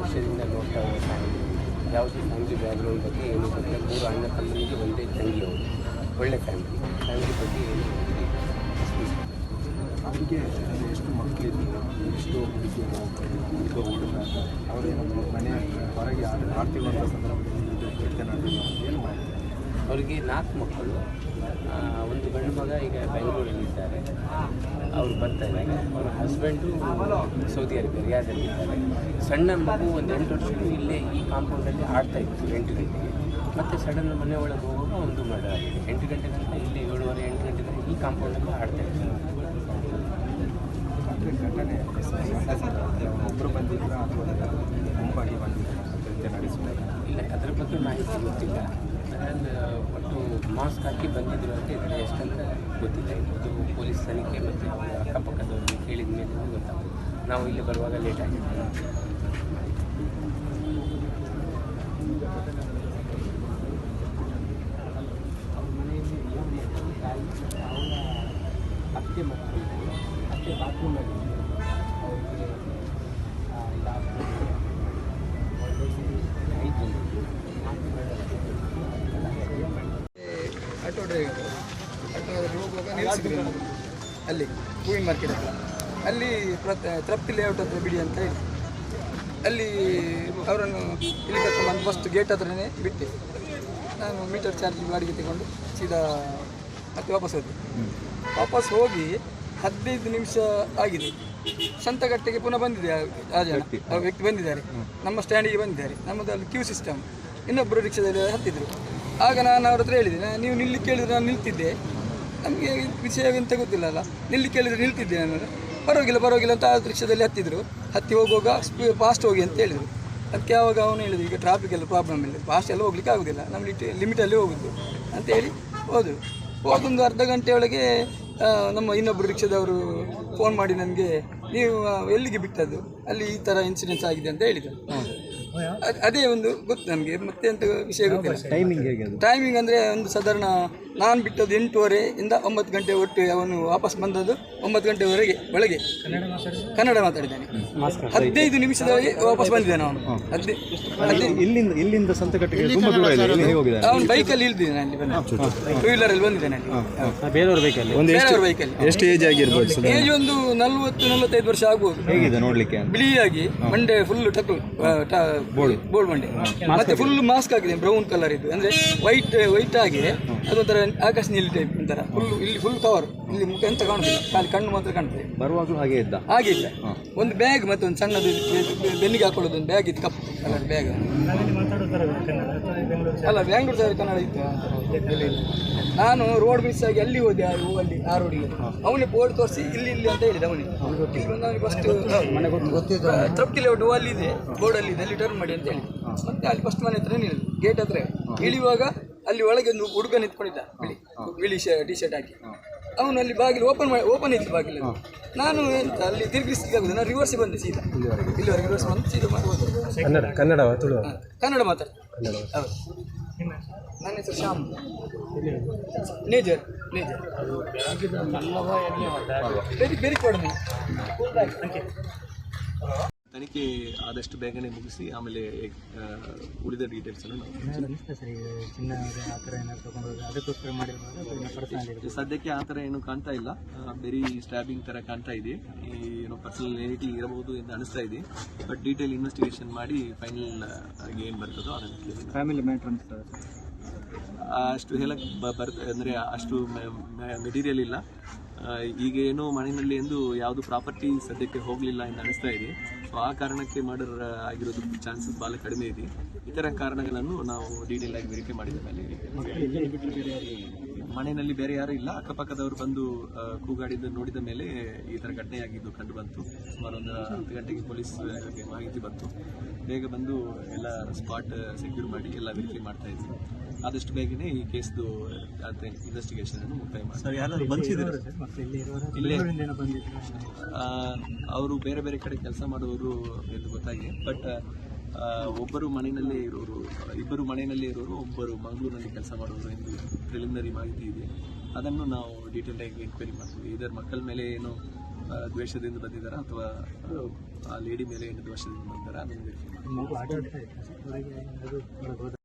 ವರ್ಷದಿಂದ ನೋಡ್ತಾ ಹೋಗ್ತಾರೆ ಯಾವುದೇ ಫ್ಯಾಮಿಲಿ ಬ್ಯಾಕ್ಗ್ರೌಂಡ್ ಬಗ್ಗೆ ಏನು ಗೊತ್ತಿಲ್ಲ. ಮೂರು ಅಣ್ಣ ತಮ್ಮನಿಗೆ ಒಂದೇ ತಂಗಿ ಅವರು. ಒಳ್ಳೆ ಫ್ಯಾಮಿಲಿ ಫ್ಯಾಮಿಲಿ ಬಗ್ಗೆ ಏನು ಅವರಿಗೆ ಎಷ್ಟು ಮಕ್ಕಳಿದ್ರು, ಎಷ್ಟು ಹುಡುಗಿಯರು, ಹುಡುಗ ಹುಡುಗ, ಅವರೇನು ಮನೆ ಹೊರಗೆ ಆಡ್ತಿರುವಂಥ ಸಂದರ್ಭದಲ್ಲಿ ಏನು ಮಾಡ್ತಾರೆ? ಅವರಿಗೆ ನಾಲ್ಕು ಮಕ್ಕಳು ಒಂದು ಗಂಡು ಮಗ ಈಗ ಬೆಂಗಳೂರಲ್ಲಿದ್ದಾರೆ. ಅವರು ಬರ್ತಾ ಇದ್ದಾರೆ ಅವರ ಹಸ್ಬೆಂಡು ಸೌದಿ ಅರೇಬಿಯಾ ರಿಯಾದಲ್ಲಿದ್ದಾರೆ ಸಣ್ಣ ಮಗು ಒಂದು ಎಂಟು ವರ್ಷಕ್ಕೂ ಇಲ್ಲೇ ಈ ಕಾಂಪೌಂಡಲ್ಲಿ ಆಡ್ತಾ ಇತ್ತು ಎಂಟು ಗಂಟೆಗೆ. ಮತ್ತು ಸಡನ್ ಮನೆ ಒಳಗೆ ಹೋಗುವಾಗ ಒಂದು ಮಡ ಆಗಿದೆ. ಎಂಟು ಗಂಟೆ ಗಂಟೆ ಇಲ್ಲಿ ಏಳುವರೆ, ಎಂಟು ಗಂಟೆ ಗಂಟೆ ಈ ಕಾಂಪೌಂಡಲ್ಲಿ ಆಡ್ತಾ ಇತ್ತು ಒಬ್ಬರು ಇಲ್ಲ, ಅದ್ರ ಬಗ್ಗೆ ಮಾಹಿತಿ ಗೊತ್ತಿಲ್ಲ. ಮಾಸ್ಕ್ ಹಾಕಿ ಬಂದಿದ್ರು ಅಂತ ಇದ್ದಾರೆ. ಎಷ್ಟಂತ ಗೊತ್ತಿಲ್ಲ. ಇದು ಪೊಲೀಸ್ ತನಿಖೆ ಮತ್ತು ಅಕ್ಕಪಕ್ಕದವ್ರಿಗೆ ಕೇಳಿದ ಮೇಲೆ ಗೊತ್ತಾಗ್ತದೆ. ನಾವು ಇಲ್ಲಿ ಬರುವಾಗ ಲೇಟ್ ಆಗಿದೆ. ಅತ್ತೆ ಮಕ್ಕಳು ಅತ್ತೆ ಬಾತ್ರೂಮಲ್ಲಿ ಅವರಿಗೆ ಆಟೋ ಡ್ರೈವರ್ ಆಟೋ ಹೋಗುವಾಗ ನಿಲ್ಲಿಸಿದ್ರು. ಅಲ್ಲಿ ಹೂವಿನ ಮಾರ್ಕೆಟ್ ಹತ್ರ. ಅಲ್ಲಿ ತೃಪ್ತಿ ಲೇಔಟ್ ಹತ್ರ ಬಿಡಿ ಅಂತ ಹೇಳಿ. ಅಲ್ಲಿ ಅವರನ್ನು ಇಲ್ಲಿ ಕರ್ಕೊಂಡು ಫಸ್ಟ್ ಗೇಟ್ ಹತ್ರನೇ ಬಿಟ್ಟೆ ನಾನು ಮೀಟರ್ ಚಾರ್ಜ್ ಗಾಡಿಗೆ ತಗೊಂಡು ಸೀದಾ ಮತ್ತೆ ವಾಪಸ್ ಹೋದೆ. ವಾಪಸ್ ಹೋಗಿ ಹದಿನೈದು ನಿಮಿಷ ಆಗಿದೆ. ಸಂತಗಟ್ಟೆಗೆ ಪುನಃ ಬಂದಿದೆ ಆ- ಆ ಜನ ಆ ವ್ಯಕ್ತಿ ಬಂದಿದ್ದಾರೆ. ನಮ್ಮ ಸ್ಟ್ಯಾಂಡಿಗೆ ಬಂದಿದ್ದಾರೆ. ನಮ್ಮದು ಅಲ್ಲಿ ಕ್ಯೂ ಸಿಸ್ಟಮ್ ಇನ್ನೊಬ್ಬರು ರಿಕ್ಷಾದಲ್ಲಿ ಹತ್ತಿದ್ರು. ಆಗ ನಾನು ಅವ್ರ ಹತ್ರ ಹೇಳಿದೆ ನಾನು ನೀವು ನಿಲ್ಲಿ ಕೇಳಿದ್ರೆ ನಾನು ನಿಲ್ತಿದ್ದೆ. ನಮಗೆ ವಿಷಯ ಎಂತ ಗೊತ್ತಿಲ್ಲಲ್ಲ, ನಿಲ್ಲಿ ಕೇಳಿದ್ರೆ ನಿಲ್ತಿದ್ದೆ ನಾನು. ಪರವಾಗಿಲ್ಲ ಪರವಾಗಿಲ್ಲ ಅಂತ ಆ ರಿಕ್ಷಾದಲ್ಲಿ ಹತ್ತಿದ್ರು. ಹತ್ತಿ ಹೋಗುವಾಗ ಸ್ಪೀ ಫಾಸ್ಟ್ ಹೋಗಿ ಅಂತ ಹೇಳಿದರು. ಅದಕ್ಕೆ ಯಾವಾಗ ಅವನು ಹೇಳಿದ್ರು, ಈಗ ಟ್ರಾಫಿಕ್ ಎಲ್ಲ ಪ್ರಾಬ್ಲಮ್ ಇಲ್ಲ ಫಾಸ್ಟ್ ಎಲ್ಲ ಹೋಗ್ಲಿಕ್ಕೆ ಆಗೋದಿಲ್ಲ ನಮ್ಮ ಲಿಮಿಟಲ್ಲಿ ಹೋಗುದು. ಅಂತ ಹೇಳಿ ಹೋದ್ರು. ಹೋದೊಂದು ಅರ್ಧ ಗಂಟೆ ಒಳಗೆ ನಮ್ಮ ಇನ್ನೊಬ್ಬರು ರಿಕ್ಷಾದವರು ಫೋನ್ ಮಾಡಿ ನನಗೆ, ನೀವು ಎಲ್ಲಿಗೆ ಬಿಟ್ಟದ್ದು? ಅಲ್ಲಿ ಈ ಥರ ಇನ್ಸಿಡೆನ್ಸ್ ಆಗಿದೆ ಅಂತ ಹೇಳಿದರು. ಅದ್- ಒಂದು ಗೊತ್ತು ನನಗೆ. ಮತ್ತೆ ಅಂತ ವಿಷಯ ಗೊತ್ತಿಲ್ಲ. ಟೈಮಿಂಗ್ ಹೇಗೆ ಅದು? ಟೈಮಿಂಗ್ ಅಂದರೆ ಒಂದು ಸಾಧಾರಣ ನಾನು ಬಿಟ್ಟದ್ದು ಎಂಟೂವರೆ ಇಂದ ಒಂಬತ್ತು ಗಂಟೆ ಒಟ್ಟು ಅವನು ವಾಪಸ್ ಬಂದದ್ದು ಒಂಬತ್ತು ಗಂಟೆವರೆಗೆ ಬೆಳಗ್ಗೆ ಕನ್ನಡ ಮಾತಾಡಿದ್ದಾನೆ. ಹದಿನೈದು ನಿಮಿಷದವರೆಗೆ ವಾಪಸ್ ಬಂದಿದ್ದಾನೆ ಅವನು. ಹದಿನೈದು ಇಲ್ಲಿಂದ ಇಲ್ಲಿಂದ ಸಂತಕಟ್ಟಿಗೆ ತುಂಬ ದೂರ ಇದೆ ಹೋಗಿದ್ದಾನೆ? ಅವನು ಬೈಕಲ್ಲಿ ಇಳಿದಿದ್ದಾನೆ ಅಲ್ಲಿ ಬಂದ. ಟೂ ವೀಲರಲ್ಲಿ ಬಂದಿದ್ದಾನೆ ಅಲ್ಲಿ. ಬೇರೆಯವ್ರ ಬೇಕಲ್ಲಿ ಒಂದು ಬೇರೆಯವ್ರ ಬೈಕಲ್ಲಿ ಎಷ್ಟು ಏಜ್ ಆಗಿರ್ಬೋದು ಏಜ್ ಒಂದು ನಲ್ವತ್ತು ನಲವತ್ತೈದು ವರ್ಷ ಆಗ್ಬೋದು. ಹೇಗಿದೆ ನೋಡ್ಲಿಕ್ಕೆ ಬಿಳಿಯಾಗಿ ಮಂಡೆ ಫುಲ್ ಟಕ್ಲು ಬೋಳ್. ಬೋಳ್ ಮಂಡೆ. ಮತ್ತೆ ಫುಲ್ ಮಾಸ್ಕ್ ಆಗಿದೆ ಬ್ರೌನ್ ಕಲರ್ ಇದು ಅಂದ್ರೆ ವೈಟ್ ವೈಟ್ ಆಗಿ ಅದೊಂಥರ ಆಕಾಶ ನೀಲಿ ಟೈಪ್ ಒಂಥರ. ಫುಲ್ ಇಲ್ಲಿ ಫುಲ್ ಕವರ್ ಇಲ್ಲಿ ಮುಖ ಎಂತ ಕಾಣುತ್ತೆ ಖಾಲಿ ಕಣ್ಣು ಮಾತ್ರ ಕಾಣ್ತದೆ. ಬರುವಾಗಲೂ ಹಾಗೆ ಇದ್ದ? ಹಾಗೆ ಇಲ್ಲ. ಒಂದು ಬ್ಯಾಗ್ ಮತ್ತೆ ಒಂದು ಸಣ್ಣದು ಬೆನ್ನಿಗೆ ಹಾಕೊಳ್ಳೋದು ಒಂದು ಬ್ಯಾಗ್ ಇತ್ತು ಕಪ್ಪು ಕಲರ್ ಬ್ಯಾಗ್ ಅಲ್ಲ ಬ್ಯಾಂಗ್ಳೂರ್ ಕನ್ನಡ ಇತ್ತು. ನಾನು ರೋಡ್ ಮಿಸ್ ಆಗಿ ಅಲ್ಲಿ ಹೋದೆ ಆ ಅಲ್ಲಿ ಆ ರೋಡಿಗೆ ಅವನೇ ಬೋರ್ಡ್ ತೋರಿಸಿ ಇಲ್ಲಿ ಇಲ್ಲಿ ಅಂತ ಹೇಳಿದ ಅವನಿಗೆ ಇಲ್ಲಿ ಬಂದು ಅವನಿಗೆ ಫಸ್ಟ್ ಮನೆ ಗೊತ್ತಿದ್ದು ತೃಪ್ತಿ ಲೇಔಟ್ ಅಲ್ಲಿ ಇದೆ ಬೋರ್ಡ್ ಅಲ್ಲಿ ಇದೆ ಅಲ್ಲಿ ಟರ್ನ್ ಮಾಡಿ ಅಂತ ಹೇಳಿ. ಮತ್ತೆ ಅಲ್ಲಿ ಫಸ್ಟ್ ಮನೆ ಹತ್ರ ನಿಲ್ಲ ಗೇಟ್ ಹತ್ರ. ಇಳಿಯುವಾಗ ಅಲ್ಲಿ ಒಳಗೆ ಒಂದು ಹುಡುಗ ನಿಂತ್ಕೊಂಡಿದ್ದ ಬಿಳಿ. ಬಿಳಿ ಟಿ ಶರ್ಟ್ ಹಾಕಿ. ಅವನು ಅಲ್ಲಿ ಬಾಗಿಲು ಓಪನ್ ಮಾಡಿ ಓಪನ್ ಇತ್ತು ಬಾಗಿಲು ನಾನು ಎಂತ ಅಲ್ಲಿ ತಿರುಗಿಸ್ಲಿಕ್ಕೆ ಆಗುದು ನಾನು ರಿವರ್ಸ್ ಬಂದೆ ಸೀದಾ. ಇಲ್ಲಿವರೆಗೆ. ರಿವರ್ಸ್ ಬಂದು ಸೀದಾ ಮಾಡ್ಬೋದು ಕನ್ನಡ ಕನ್ನಡ ತುಳು ಕನ್ನಡ ಮಾತಾಡ ಹೌದು. ನನ್ನ ಹೆಸರು ಶ್ಯಾಮ್. ನೇಜರ್ ನೇಜರ್ ಬೇರೆ ಬೇರೆ ಕೊಡೋದು ತನಿಖೆ ಆದಷ್ಟು ಬೇಗನೆ ಮುಗಿಸಿ ಆಮೇಲೆ ಉಳಿದ ಡೀಟೇಲ್ಸ್ ಅನ್ನು ಸದ್ಯಕ್ಕೆ ಆ ಥರ ಏನು ಕಾಣ್ತಾ ಇಲ್ಲ. ವೆರಿ ಬರೀ ಸ್ಟ್ಯಾಬಿಂಗ್ ಥರ ಕಾಣ್ತಾ ಇದೆ. ಈ ಏನೋ ಪರ್ಸನಾಲಿಟಿ ಇರಬಹುದು ಎಂದು ಅನಿಸ್ತಾ ಇದೆ. ಬಟ್ ಡೀಟೇಲ್ ಇನ್ವೆಸ್ಟಿಗೇಷನ್ ಮಾಡಿ ಫೈನಲ್ ಆಗಿ ಏನು ಬರ್ತದೋ ಅದನ್ನು ಫ್ಯಾಮಿಲಿ ಮ್ಯಾಟರ್ ಅಂತ ಅಷ್ಟು ಹೇಳಕ್ ಬ- ಬರ್ತ ಅಂದರೆ ಅಷ್ಟು ಮೆಟೀರಿಯಲ್ ಇಲ್ಲ. ಈಗ ಏನೋ ಮನೆಯಲ್ಲಿ ಎಂದು ಯಾವುದು ಪ್ರಾಪರ್ಟಿ ಸದ್ಯಕ್ಕೆ ಹೋಗಲಿಲ್ಲ ಎಂದು ಅನಿಸ್ತಾ ಇದೆ. ಸೊ ಆ ಕಾರಣಕ್ಕೆ ಮರ್ಡರ್ ಆಗಿರೋದು ಚಾನ್ಸಸ್ ಭಾಳ ಕಡಿಮೆ ಇದೆ. ಇತರ ಕಾರಣಗಳನ್ನು ನಾವು ಡೀಟೇಲ್ ಆಗಿ ವೆರಿಫೈ ಮಾಡಿದ ಮೇಲೆ ಮನೆಯಲ್ಲಿ ಬೇರೆ ಯಾರು ಇಲ್ಲ. ಅಕ್ಕಪಕ್ಕದವರು ಬಂದು ಕೂಗಾಡಿದ್ದು ನೋಡಿದ ಮೇಲೆ ಈ ಥರ ಘಟನೆ ಆಗಿದ್ದು ಕಂಡು ಬಂತು. ಸುಮಾರು ಒಂದು ಹತ್ತು ಗಂಟೆಗೆ ಪೊಲೀಸ್ ಮಾಹಿತಿ ಬಂತು. ಬೇಗ ಬಂದು ಎಲ್ಲ ಸ್ಪಾಟ್ ಸೆಕ್ಯೂರ್ ಮಾಡಿ ಎಲ್ಲ ವೆರಿಫೈ ಮಾಡ್ತಾ ಇದ್ವಿ ಆದಷ್ಟು ಬೇಗನೆ ಈ ಕೇಸ್ದು ಇನ್ವೆಸ್ಟಿಗೇಷನ್ ಅನ್ನು ಮುಕ್ತಾಯ ಮಾಡಿ ಇಲ್ಲೇ ಅವರು ಬೇರೆ ಬೇರೆ ಕಡೆ ಕೆಲಸ ಮಾಡುವವರು ಎಂದು ಗೊತ್ತಾಗಿದೆ. ಬಟ್ ಒಬ್ಬರು ಮನೆಯಲ್ಲೇ ಇರೋರು, ಇಬ್ಬರು ಮನೆಯಲ್ಲೇ ಇರೋರು, ಒಬ್ಬರು ಮಂಗಳೂರಿನಲ್ಲಿ ಕೆಲಸ ಮಾಡೋರು ಎಂದು ಪ್ರಿಲಿಮಿನರಿ ಮಾಹಿತಿ ಇದೆ. ಅದನ್ನು ನಾವು ಡೀಟೇಲ್ ಆಗಿ ಎನ್ಕ್ವೈರಿ ಮಾಡ್ತೀವಿ. ಇದರ ಮಕ್ಕಳ ಮೇಲೆ ಏನು ದ್ವೇಷದಿಂದ ಬಂದಿದ್ದಾರಾ ಅಥವಾ, ಆ ಲೇಡಿ ಮೇಲೆ ಏನು ದ್ವೇಷದಿಂದ ಬಂದಿದ್ದಾರಾ ಅದನ್ನು ವೆರಿಫೈ